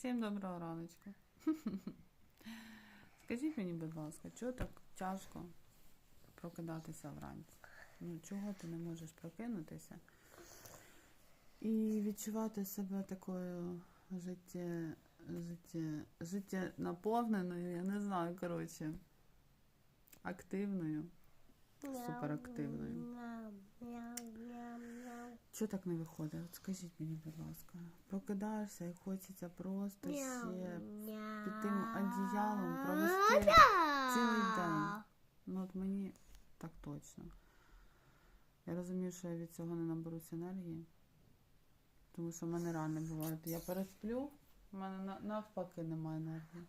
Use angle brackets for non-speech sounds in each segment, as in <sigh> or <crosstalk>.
Всім доброго раночку. <laughs> Скажіть мені, будь ласка, чого так тяжко прокидатися вранці? Ну, чого ти не можеш прокинутися і відчувати себе такою життя, життя, життя наповненою, я не знаю, коротше, активною, суперактивною. Чого так не виходить? От скажіть мені, будь ласка. Прокидаєшся і хочеться просто ще під тим одіялом провести цілий день. Ну от мені так точно. Я розумію, що я від цього не наберусь енергії. Тому що в мене реально буває. Я пересплю, в мене навпаки немає енергії.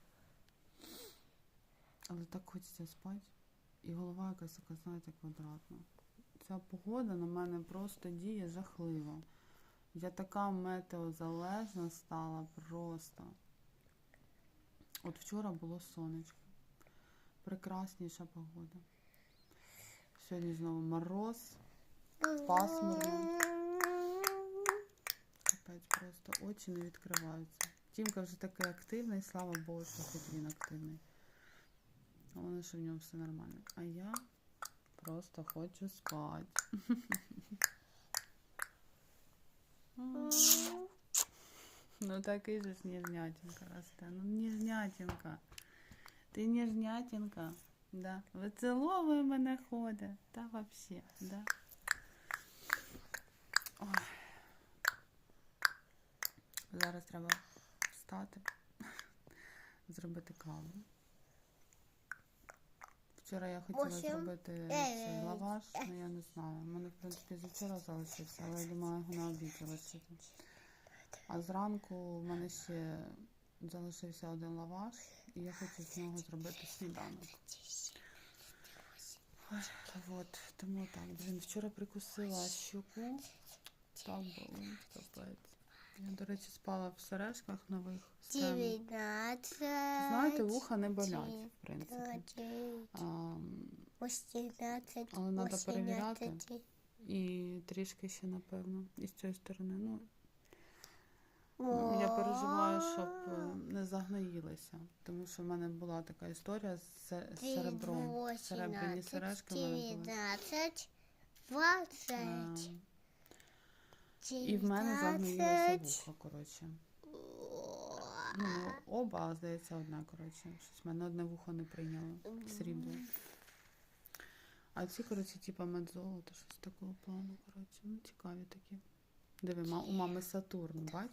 Але так хочеться спати. І голова якась така, знаєте, квадратна. Ця погода на мене просто діє жахливо. Я така метеозалежна стала просто. От вчора було сонечко. Прекрасніша погода. Сьогодні знову мороз, пасмурно. Капець просто очі не відкриваються. Тімка вже такий активний, слава Богу, що хоч він активний. Головне, що в ньому все нормально. А я просто хочу спати. Ну такий же ж ніжнятінка росте. Ну ніжнятінка. Ти ніжнятінка. Да. Вицеловує мене ходить. Та вообще, да. Зараз треба встати, <laughs> зробити каву. Вчора я хотіла зробити цей лаваш, але я не знаю. У мене, в принципі, з вчора залишився, але я думаю, його на обід залишити. А зранку в мене ще залишився один лаваш, і я хочу з нього зробити сніданок. От, тому так, блін, вчора прикусила щуку. Так було, капець. Я, до речі, спала в сережках нових. Дев'ятнадцять. Знаєте, вуха не болять, в принципі. А, Але надо перевіряти. і трішки ще, напевно, і з цієї сторони. Ну, Ну, Я переживаю, щоб е, не загноїлися, тому що в мене була така історія з серебром. Серебряні сережки в мене були. Дев'ятнадцять. Е, Двадцять. І в мене загноїлося вуха, вухо, коротше. Ну, оба, а здається, одна, коротше. Щось в мене одне вухо не прийняло срібло. А ці, коротше, типа медзолото, щось такого плану, коротше. Ну, цікаві такі. Диви, у мами Сатурн, бач?